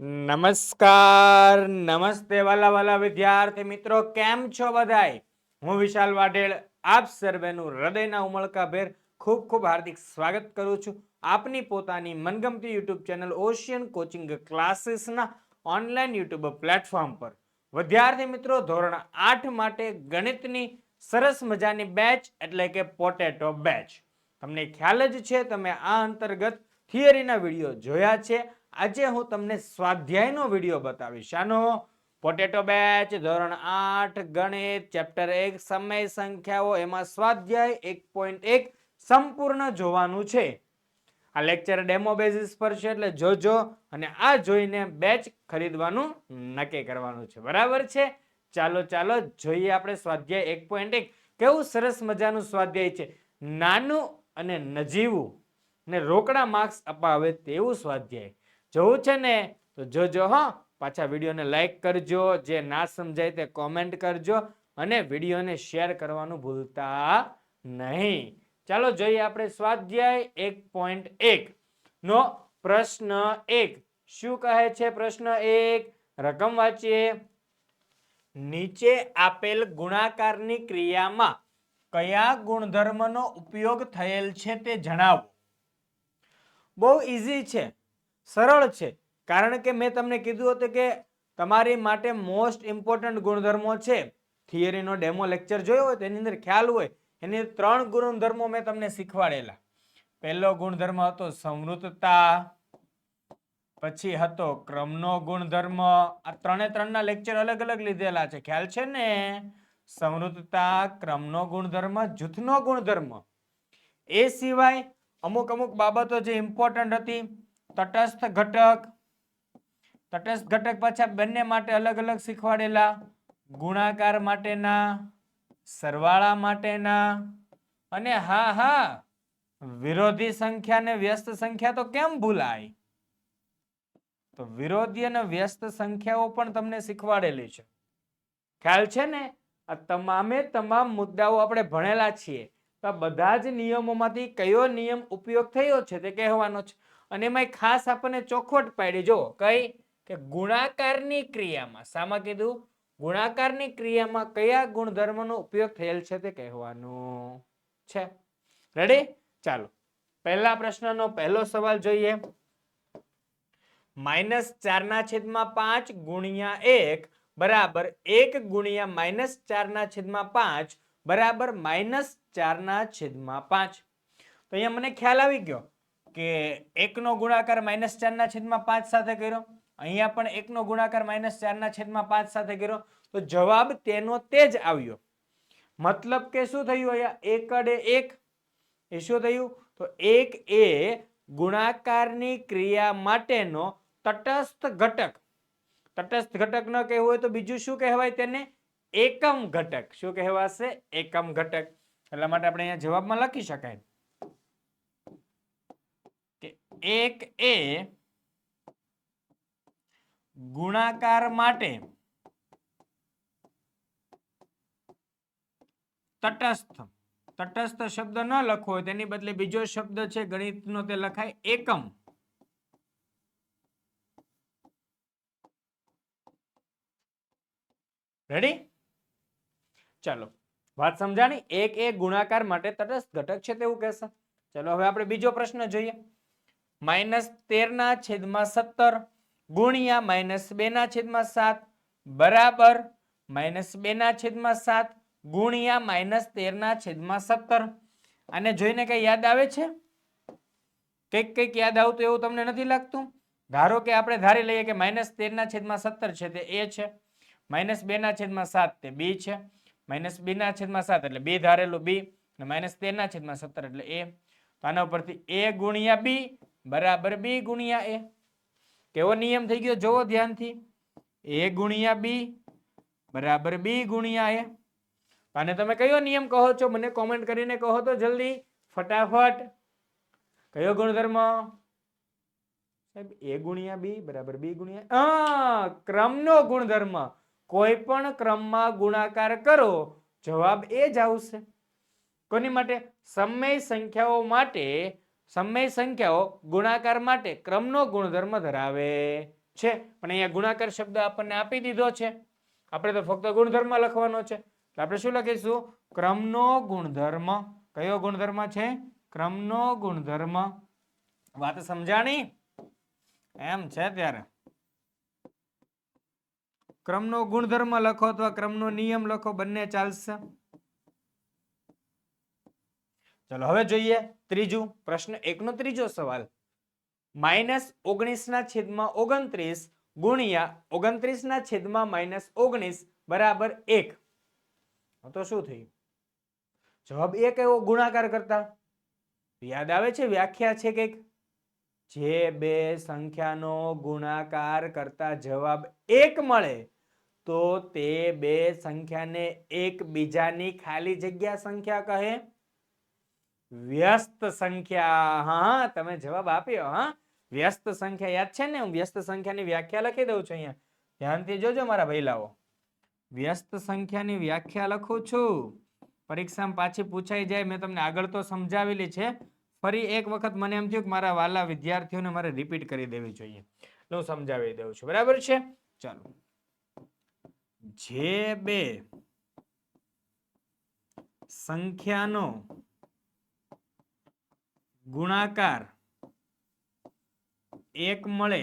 નમસ્કાર, નમસ્તે વાલા વાલા વિદ્યાર્થી મિત્રો, કેમ છો બધાય? હું વિશાલ વાઢેલ, આપ સર્વેનું હૃદયના ઉમળકાભેર ખૂબ ખૂબ હાર્દિક સ્વાગત કરું છું. આપની પોતાની મનગમતી યુટ્યુબ ચેનલ ઓશિયન કોચિંગ ક્લાસીસના ઓનલાઈન યુટ્યુબ પ્લેટફોર્મ પર. વિદ્યાર્થી મિત્રો, ધોરણ આઠ માટે ગણિતની સરસ મજાની બેચ એટલે કે પોટેટો બેચ તમને ખ્યાલ જ છે, તમે આ અંતર્ગત થિયરીના વીડિયો જોયા છે. આજે હું તમને સ્વાધ્યાયનો વીડિયો બતાવીશ. આનો પોટેટો બેચ, ધોરણ આઠ, ગણિત, ચેપ્ટર એક, સમય સંખ્યાઓ, એમાં સ્વાધ્યાય એક પોઈન્ટ એક સંપૂર્ણ જોવાનું છે. આ લેક્ચર ડેમો બેઝિસ પર છે એટલે જોજો અને આ જોઈને બેચ ખરીદવાનું નક્કી કરવાનું છે. બરાબર છે? ચાલો ચાલો, જોઈએ આપણે સ્વાધ્યાય એક પોઈન્ટ એક. કેવું સરસ મજાનું સ્વાધ્યાય છે. નાનું અને નજીવું. ને રોકડા માર્ક્સ અપાવે તેવું સ્વાધ્યાય. જોવું છે ને, તો જોજો હો. પાછા વિડીયોને લાઈક કરજો, જે ના સમજાય તે કોમેન્ટ કરજો અને વિડીયોને શેર કરવાનું ભૂલતા નહીં. ચાલો જોઈએ આપણે સ્વાધ્યાય એક પોઈન્ટ એક. નો, પ્રશ્ન એક. શું કહે છે પ્રશ્ન એક? રકમ વાંચીએ. નીચે આપેલ ગુણાકારની ક્રિયામાં કયા ગુણધર્મનો ઉપયોગ થયેલ છે તે જણાવો. બહુ ઈઝી છે. સરળ છે. કારણ કે મેં તમને કીધું હતું કે તમારી માટે મોસ્ટ ઇમ્પોર્ટન્ટ ગુણધર્મો છે. થિયરીનો ડેમો લેક્ચર જોયો હોય તેની અંદર ખ્યાલ હોય. એની ત્રણ ગુણધર્મો મેં તમને શીખવાડેલા. પહેલો ગુણધર્મ હતો સમૃદ્ધતા, પછી હતો ક્રમનો ગુણધર્મ. આ ત્રણે ત્રણના લેક્ચર અલગ અલગ લીધેલા છે. ખ્યાલ છે ને? સમૃદ્ધતા, ક્રમનો ગુણધર્મ, જૂથનો ગુણધર્મ. એ સિવાય અમુક અમુક બાબતો જે ઇમ્પોર્ટન્ટ હતી તટસ્થ ઘટક. તટસ્થ ઘટક પાછા બંને માટે અલગ અલગ શીખવાડેલા. ગુણાકાર માટેના, સરવાળા માટેના અને હા હા, વિરોધી સંખ્યા ને વ્યસ્ત સંખ્યા તો કેમ ભૂલાય? તો વિરોધી અને વ્યસ્ત સંખ્યાઓ પણ તમને શીખવાડેલી છે. ખ્યાલ છે ને? આ તમામે તમામ મુદ્દાઓ આપણે ભણેલા છીએ. તો આ બધા જ નિયમોમાંથી કયો નિયમ ઉપયોગ થયો છે તે કહેવાનો છે. અને એમાં ખાસ આપણને ચોખવટ પાડી. જો, કઈ? કે ગુણાકારની ક્રિયામાં. શામાં કીધું? ગુણાકારની ક્રિયામાં કયા ગુણધર્મનો ઉપયોગ થયેલ છે તે કહેવાનું છે. રેડી ચાલો. પહેલા પ્રશ્નનો પહેલો સવાલ જોઈએ. માઇનસ ચારના છેદમાં પાંચ ગુણ્યા એક બરાબર એક ગુણ્યા માઇનસ ચારના છેદમાં પાંચ બરાબર માઇનસ ચારના છેદમાં પાંચ. તો અહીંયા મને ખ્યાલ આવી ગયો કે એકનો ગુણાકાર માઇનસ ચારના છેદમાં પાંચ સાથે કર્યો. અહીંયા પણ એકનો ગુણાકાર માઇનસ ચારના છેદમાં પાંચ સાથે કર્યો. તો જવાબ તેનો તે જ આવ્યો. મતલબ કે શું થયું અહીંયા? એકડે એક. એ શું થયું? તો એક એ ગુણાકારની ક્રિયા માટેનો તટસ્થ ઘટક. તટસ્થ ઘટક ન કહેવું હોય તો બીજું શું કહેવાય તેને? એકમ ઘટક. શું કહેવાશે? એકમ ઘટક. એટલા માટે આપણે અહીંયા જવાબમાં લખી શકાય. કે એક એ ગુણાકાર માટે તટસ્થ. તટસ્થ શબ્દ ન લખવો હોય તેની બદલે બીજો શબ્દ છે, ગણિતનો તે લખાય એકમ. રેડી ચાલો. વાત સમજાણી? એક એક ગુણાકાર માટે તટસ્થ ઘટક છે તેવું કહેશે. ચલો, હવે આપણે બીજો પ્રશ્ન જોઈએ. માઇનસ તેર ના છેદમાં સત્તર ગુણ્યા માઇનસ બે ના છેદમાં સાત બરાબર માઇનસ બે ના છેદમાં સાત ગુણ્યા માઇનસ તેર ના છેદમાં સત્તર. અને જોઈને કઈ યાદ આવે છે? કંઈક કંઈક યાદ આવતું એવું તમને નથી લાગતું? ધારો કે આપણે ધારી લઈએ કે માઇનસ તેર ના છેદમાં સત્તર છે તે એ છે, માઇનસ બે ના છેદમાં સાત તે બી છે. માઇનસ બીના છેદમાં સાત એટલે બે ધારેલું બી અને માઇનસ તેર ના છેદમાં સત્તર એટલે એ. તો આના ઉપરથી એ ગુણ્યા બી બરાબર બી ગુણ્યા એ. કેવો નિયમ થઈ ગયો જોવો ધ્યાનથી. એ ગુણ્યા બી બરાબર બી ગુણ્યા એ. અને તમે કયો નિયમ કહો છો? મને કોમેન્ટ કરીને કહો તો જલ્દી. ફટાફટ. કયો ગુણધર્મ? સાહેબ, એ ગુણ્યા બી બરાબર બી ગુણ્યા. ક્રમનો ગુણધર્મ. કોઈ પણ ક્રમમાં ગુણાકાર કરો, જવાબ એ જ આવશે. કોની માટે? સમય સંખ્યાઓ માટે, સમય સંખ્યાઓ ગુણાકાર માટે ક્રમનો ગુણધર્મ ધરાવે છે. પણ અહીંયા ગુણાકાર શબ્દ આપણને આપી દીધો છે. આપણે તો ફક્ત ગુણધર્મ લખવાનો છે. એટલે આપણે શું લખીશું? ક્રમનો ગુણધર્મ. કયો ગુણધર્મ છે? ક્રમનો ગુણધર્મ. વાત સમજાણી? એમ છે ત્યારે. ક્રમનો ગુણધર્મ લખો અથવા ક્રમનો નિયમ લખો, બંને ચાલશે. ચલો, હવે જોઈએ ત્રીજું પ્રશ્ન, એકનો ત્રીજો સવાલ. માઇનસ ઓગણીસ ના છેદમાં ઓગણત્રીસ ગુણ્યા ઓગણત્રીસ ના છેદમાં માઇનસ ઓગણીસ બરાબર એક. તો શું થયું? જવાબ એક એવો ગુણાકાર કરતા. યાદ આવે છે વ્યાખ્યા છે કંઈક? જે બે સંખ્યાનો ગુણાકાર કરતા જવાબ એક મળે. તો તે બે સંખ્યાને એકબીજાની ખાલી જગ્યા સંખ્યા કહે. વ્યસ્ત સંખ્યા. હા તમે જવાબ આપ્યો, હા. વ્યસ્ત સંખ્યા યાદ છે ને? હું વ્યસ્ત સંખ્યાની વ્યાખ્યા લખી દઉં છું અહીંયા. ધ્યાનથી જોજો મારા ભઈલાઓ. વ્યસ્ત સંખ્યાની વ્યાખ્યા લખું છું. પરીક્ષામાં પાછી પૂછાઈ જાય, મેં તમને આગળ તો સમજાવેલી છે. ફરી એક વખત મને એમ થયું કે મારા વાલા વિદ્યાર્થીઓને મારે રિપીટ કરી દેવી જોઈએ. હું સમજાવી દઉં છું. બરાબર છે? ચાલો. જે બે સંખ્યાનો ગુણાકાર એક મળે,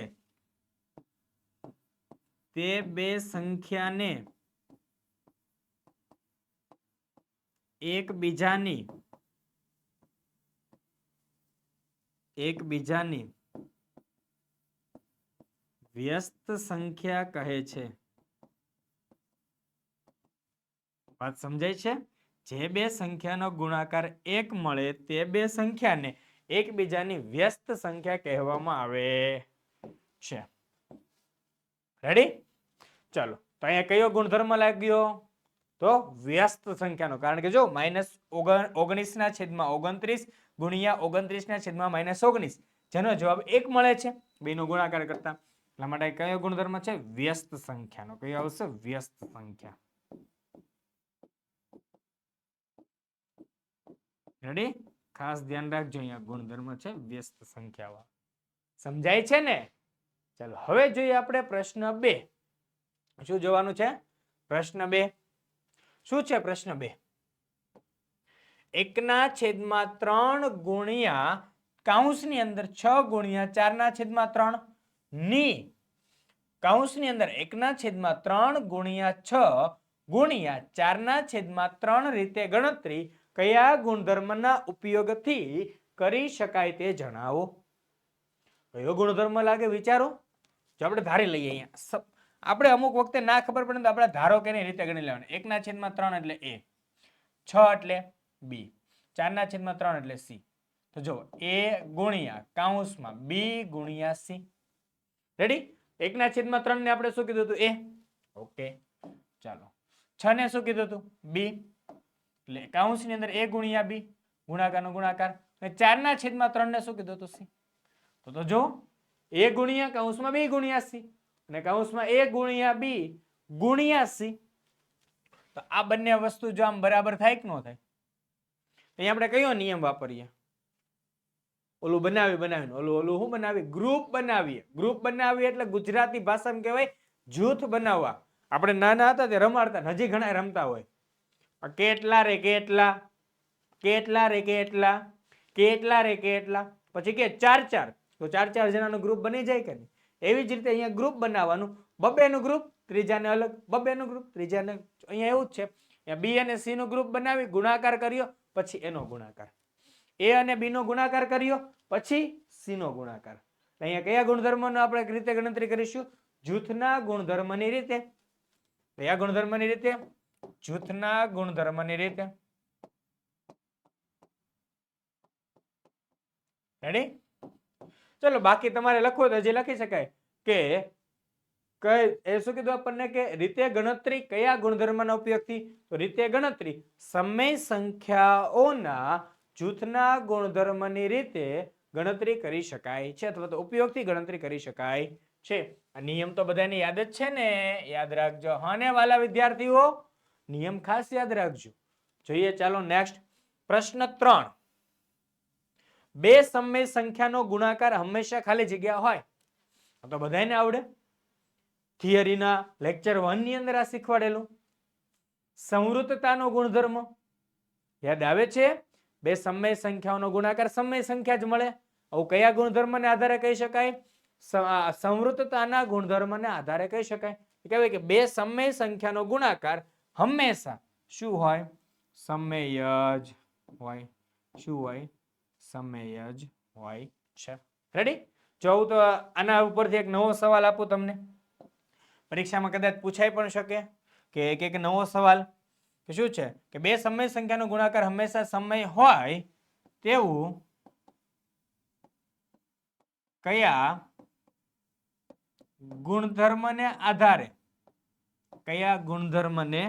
તે બે સંખ્યાને એકબીજાની એકબીજાની વ્યસ્ત સંખ્યા કહે છે. વાત સમજાય છે? જે બે સંખ્યાનો ગુણાકાર એક મળે તે બે સંખ્યાને એકબીજાની વ્યસ્ત સંખ્યા કહેવામાં આવે છે. રેડી ચાલો, તો અહીંયા કયો ગુણધર્મ લાગ્યો? તો વ્યસ્ત સંખ્યાનો, કારણ કે જો માઇનસ ઓગણીસ ના છેદમાં ઓગણત્રીસ ગુણ્યા ઓગણત્રીસ ના છેદમાં માઇનસ ઓગણીસ, જેનો જવાબ એક મળે છે, બેનો ગુણાકાર કરતા. એટલા માટે કયો ગુણધર્મ છે? વ્યસ્ત સંખ્યાનો, કયો આવશે? વ્યસ્ત સંખ્યા. રેડી ખાસ ધ્યાન રાખજો, અહીંયા ગુણધર્મ છે, વ્યસ્ત સંખ્યાઓ. સમજાય છે ને? ચાલો, હવે જોઈએ આપણે પ્રશ્ન બે. શું જોવાનું છે? પ્રશ્ન બે. શું છે પ્રશ્ન બે? એકના છેદમાં ત્રણ ગુણ્યા કૌંસની અંદર છ ગુણ્યા ચારના છેદમાં ત્રણ. ની. કૌંસની અંદર એકના છેદમાં ત્રણ ગુણ્યા છ ગુણ્યા ચારના છેદમાં ત્રણ રીતે ગણતરી કયા ગુણધર્મના ઉપયોગથી કરી શકાય તે જણાવો? કયો ગુણધર્મ લાગે વિચારો? જો આપણે ધારી લઈએ અહીંયા આપણે અમુક વખતે ના ખબર પડે તો આપણે ધારો કે રીતે ગણી લેવાનું. એકના છેદમાં ત્રણ એટલે એ. છ એટલે બી ચારના છેદમાં ત્રણ એટલે સી તો જો એ ગુણ્યા કાઉન્સમાં બી ગુણ્યા સી રેડી એકના છેદમાં ત્રણ ને આપણે શું કીધું હતું? એ ઓકે ચાલો. છ ને શું કીધું હતું? બી એટલે કાઉન્સની અંદર એ ગુણ્યા બી, ગુણાકારનો ગુણાકાર. અને ચારના છેદમાં ત્રણ ને શું કીધું તો સી? તો તો જો, એ ગુણ્યા કૌંસમાં બી ગુણ્યા સી? અને કૌંસમાં એ ગુણ્યા બી ગુણ્યા સી? તો આ બંને વસ્તુ જો આમ બરાબર થાય કે ન થાય? અહીંયા આપણે કયો નિયમ વાપરીએ? ઓલું બનાવી બનાવીને ઓલું ઓલું શું બનાવી ગ્રુપ બનાવીએ. ગ્રુપ બનાવીએ એટલે ગુજરાતી ભાષામાં કહેવાય જૂથ બનાવવા. આપણે નાના હતા તે રમાડતા હજી ઘણા રમતા હોય. કેટલા રે કેટલા? કેટલા રે કેટલા? કેટલા રે કેટલા? પછી કે ચાર ચાર. તો ચાર ચાર જણાનું ગ્રુપ બની જાય કે નહીં? એવી જ રીતે અહીંયા ગ્રુપ બનાવવાનું. બબ્બેનું ગ્રુપ ત્રીજાને અલગ. બબ્બેનું ગ્રુપ ત્રીજાને અહીંયા એવું જ છે. અહીંયા બી અને સી નું ગ્રુપ બનાવી, ગુણાકાર કર્યો, પછી એનો ગુણાકાર. એ અને બી નો ગુણાકાર કર્યો, પછી સી નો ગુણાકાર. અહીંયા કયા ગુણધર્મનો આપણે રીતે ગણતરી કરીશું? જૂથના ગુણધર્મની રીતે. કયા ગુણધર્મની રીતે? જૂથના ગુણધર્મની રીતે. રેડી ચલો, બાકી તમારે લખવું તો હજી લખી શકાય કે શું કીધું આપણને કે રીતે ગણતરી કયા ગુણધર્મના ઉપયોગથી? તો રીતે ગણતરી, સમય સંખ્યાઓના જૂથના ગુણધર્મની રીતે ગણતરી કરી શકાય છે અથવા તો ઉપયોગથી ગણતરી કરી શકાય છે. આ નિયમ તો બધાને યાદ જ છે ને. યાદ રાખજો. હા ને, વાલા વિદ્યાર્થીઓ? નિયમ ખાસ યાદ રાખજો. જોઈએ ચાલો નેક્સ્ટ પ્રશ્ન ત્રણ. બે સમય સંખ્યાનો ગુણાકાર હંમેશા ખાલી જગ્યા હોય. તો બધાને આવડે. થિયરીના લેક્ચર વનની અંદર આ શીખવાડેલું. સંવૃતતાનો ગુણધર્મ. યાદ આવે છે? બે સમય સંખ્યાઓનો ગુણાકાર સમય સંખ્યા જ મળે. આવું કયા ગુણધર્મને આધારે કહી શકાય? સંવૃતતાના ગુણધર્મને આધારે કહી શકાય. કહેવાય કે બે સમય સંખ્યાનો ગુણાકાર હંમેશા શું હોય? સમય જ હોય. શું હોય? સમય જ હોય છે. રેડી જો હું તો આના ઉપરથી એક નવો સવાલ આપું તમને. પરીક્ષામાં કદાચ પૂછાઈ પણ શકે કે એક એક નવો સવાલ કે શું છે? કે બે સમય સંખ્યાનો ગુણાકાર હંમેશા સમય હોય તેવું કયા ગુણધર્મને આધારે? કયા ગુણધર્મને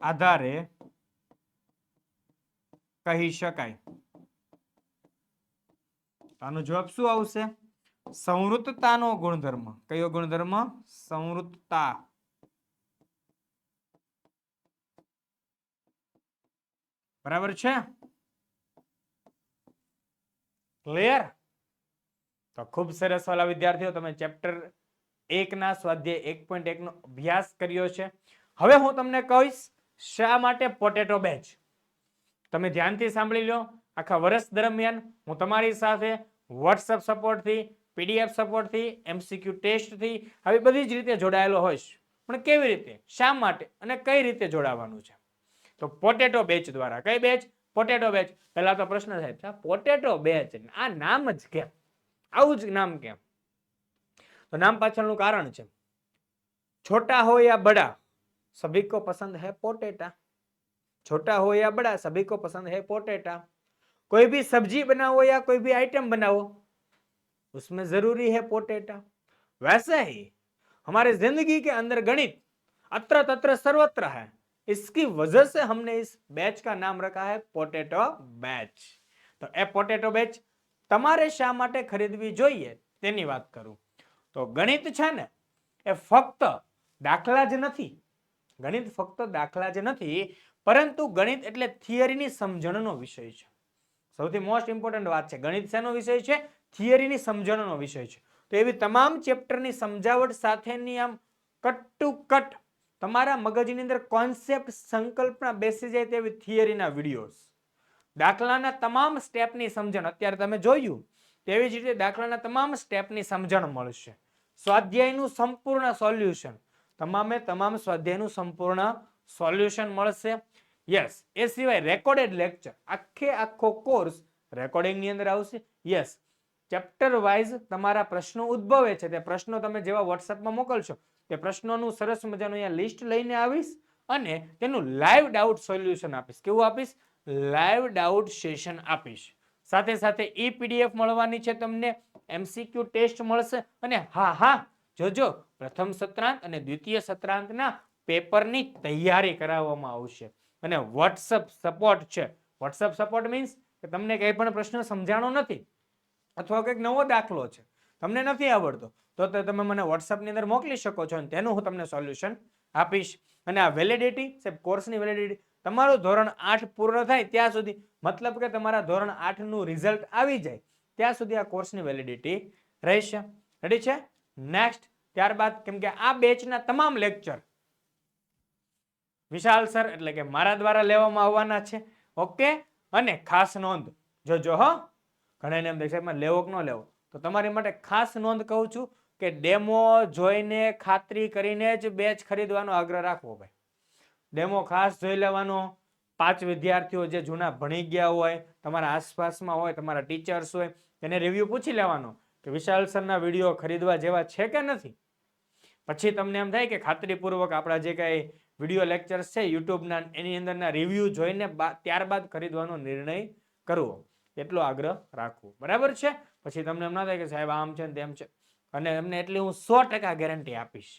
આધારે કહી શકાય. આનો જવાબ શું આવશે? સંવૃતતાનો ગુણધર્મ. કયો ગુણધર્મ? સંવૃતતા બરાબર છે? ક્લિયર તો ખૂબ સરસ વાલા વિદ્યાર્થીઓ, તમે ચેપ્ટર એક ના સ્વાધ્યાય એક પોઈન્ટ એક નો અભ્યાસ કર્યો છે. હવે હું તમને કહીશ શા માટે પોટેટો બેચ? તમે ધ્યાનથી સાંભળી લો, આખા વર્ષ દરમિયાન હું તમારી સાથે વોટ્સઅપ સપોર્ટથી પીડીએફ સપોર્ટથી એમસીક્યુ ટેસ્ટથી આવી બધી જ રીતે જોડાયેલો હોઈશ. પણ કેવી રીતે? શા માટે? અને કઈ રીતે જોડાવાનું છે? તો પોટેટો બેચ દ્વારા. કઈ બેચ? Potato batch. પહેલા તો પ્રશ્ન સાહેબ પોટેટો બેચ, આ નામ જ કેમ? આવું જ નામ કેમ? તો નામ પાછળનું કારણ છે, છોટા હોય યા બડા? सभी को पसंद है पोटेटा छोटा हो या बड़ा सभी को पसंद है पोटेटा कोई भी सब्जी बनाओ या कोई भी आइटम बनाओ उसमें जरूरी है पोटेटा वैसे ही हमारे जिंदगी के अंदर गणित अत्र तत्र सर्वत्र है इसकी वजह से हमने इस बैच का नाम रखा है पोटेटो बैच તો એ પોટેટો બેચ તમારે શા માટે ખરીદવી જોઈએ તેની વાત કરું તો ગણિત છે ને એ ફક્ત દાખલા જ નથી ગણિત ફક્ત દાખલા જ નથી, પરંતુ ગણિત એટલે થિયરીની સમજણનો વિષય છે. સૌથી મોસ્ટ ઇમ્પોર્ટન્ટ વાત છે, ગણિત શેનો વિષય છે? થિયરીની સમજણનો વિષય છે. તો એવી તમામ ચેપ્ટરની સમજાવટ સાથેની આમ કટ ટુ કટ તમારા મગજની અંદર કોન્સેપ્ટ સંકલ્પના બેસી જાય તેવી થિયરીના વિડીયોઝ દાખલાના તમામ સ્ટેપની સમજણ, અત્યારે તમે જોયું, તેવી જ રીતે દાખલાના તમામ સ્ટેપની સમજણ મળશે. સ્વાધ્યાયનું સંપૂર્ણ સોલ્યુશન તમામે તમામ સ્વાધ્યાયનું સંપૂર્ણ સોલ્યુશન મળશે. યસ એ સિવાય રેકોર્ડેડ લેક્ચર આખે આખો કોર્સ રેકોર્ડિંગની અંદર આવશે. યસ ચેપ્ટર વાઇઝ તમારા પ્રશ્નો ઉદ્ભવે છે. તે પ્રશ્નો તમે જેવા વોટ્સએપમાં મોકલશો, તે પ્રશ્નોનું સરસ મજાનું અહીંયા લિસ્ટ લઈને આવીશ અને તેનું લાઈવ ડાઉટ સોલ્યુશન આપીશ. કેવું આપીશ? લાઈવ ડાઉટ સેશન આપીશ. સાથે સાથે ઈ પીડીએફ મળવાની છે તમને એમસીક્યુ ટેસ્ટ મળશે અને હા હા જોજો, પ્રથમ સત્રાંત અને દ્વિતીય સત્રાંતના પેપરની તૈયારી કરાવવામાં આવશે. અને વોટ્સઅપ સપોર્ટ છે. વોટ્સઅપ સપોર્ટ મીન્સ કે તમને કંઈ પણ પ્રશ્ન સમજાણો નથી અથવા કંઈક નવો દાખલો છે. તમને નથી આવડતો, તો તમે મને વોટ્સઅપની અંદર મોકલી શકો છો અને તેનું હું તમને સોલ્યુશન આપીશ. અને આ વેલિડિટી સાહેબ કોર્સની વેલિડિટી તમારું ધોરણ આઠ પૂર્ણ થાય ત્યાં સુધી, મતલબ કે તમારા ધોરણ આઠનું રિઝલ્ટ આવી જાય, ત્યાં સુધી આ કોર્સની વેલિડિટી રહેશે. રેડી છે? નેક્સ્ટ ત્યારબાદ કેમ કે આ બેચના તમામ લેક્ચર વિશાલ સર એટલે કે મારા દ્વારા લેવામાં આવવાના છે. ઓકે અને ખાસ નોંધ જોજો હો. ઘણાને એમ દેખાય "એમાં લેવો કે ન લેવો? તો તમારી માટે ખાસ નોંધ કહું છું કે ડેમો જોઈને ખાતરી કરીને જ બેચ ખરીદવાનો આગ્રહ રાખવો ભાઈ. ડેમો ખાસ જોઈ લેવાનો. પાંચ વિદ્યાર્થીઓ જે જૂના ભણી ગયા હોય, તમારા આસપાસમાં હોય, તમારા ટીચર્સ હોય, એને રિવ્યુ પૂછી લેવાનો. કે વિશાલ સરના વીડિયો ખરીદવા જેવા છે કે નથી? પછી તમને એમ થાય કે ખાતરીપૂર્વક આપણા જે કાંઈ વીડિયો લેક્ચર્સ છે, યુટ્યુબના એની અંદરના રિવ્યૂ જોઈને ત્યારબાદ ખરીદવાનો નિર્ણય કરવો. એટલો આગ્રહ રાખવો. બરાબર છે? પછી તમને એમ ના થાય કે સાહેબ આમ છે ને તેમ છે. અને એમને એટલી હું સો ટકા ગેરંટી આપીશ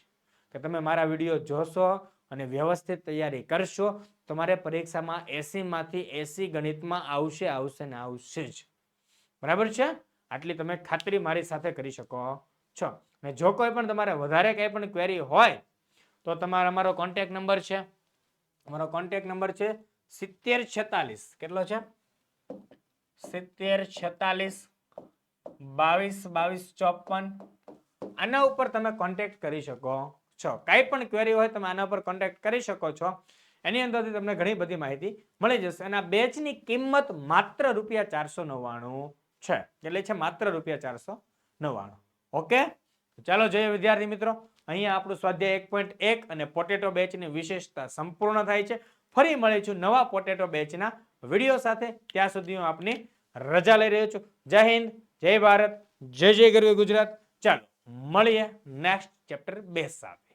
કે તમે મારા વીડિયો જોશો અને વ્યવસ્થિત તૈયારી કરશો, તમારે પરીક્ષામાં એસીમાંથી એસી ગણિતમાં આવશે આવશે ને આવશે જ. બરાબર છે? આટલી તમે ખાતરી મારી સાથે કરી શકો. છો. અને જો કોઈ પણ તમારે વધારે કંઈ પણ ક્વેરી હોય, તો તમારો, અમારો કોન્ટેક્ટ નંબર છે. અમારો કોન્ટેક નંબર છે સિત્તેર છેતાલીસ. કેટલો છે? સિત્તેર છેતાલીસ, બાવીસ બાવીસ, ચોપન. આના ઉપર તમે કોન્ટેક્ટ કરી શકો. છો. કાંઈ પણ ક્વેરી હોય, તમે આના ઉપર કોન્ટેક્ટ કરી શકો છો. એની અંદરથી તમને ઘણી બધી માહિતી મળી જશે. અને આ બેચની કિંમત માત્ર રૂપિયા ચારસો નવ્વાણું છે. એટલે છે માત્ર રૂપિયા ચારસો નવ્વાણું. ઓકે? ચાલો જોઈએ વિદ્યાર્થી મિત્રો. અહીંયા આપણું સ્વાધ્યાય એક પોઈન્ટ એક અને પોટેટો બેચની વિશેષતા સંપૂર્ણ થાય છે. ફરી મળીશું નવા પોટેટો બેચના વીડિયો સાથે. ત્યાં સુધી હું આપની રજા લઈ રહ્યો છું. જય હિન્દ, જય ભારત, જય જય ગરવી ગુજરાત. ચાલો, મળીએ નેક્સ્ટ ચેપ્ટર બે સાથે.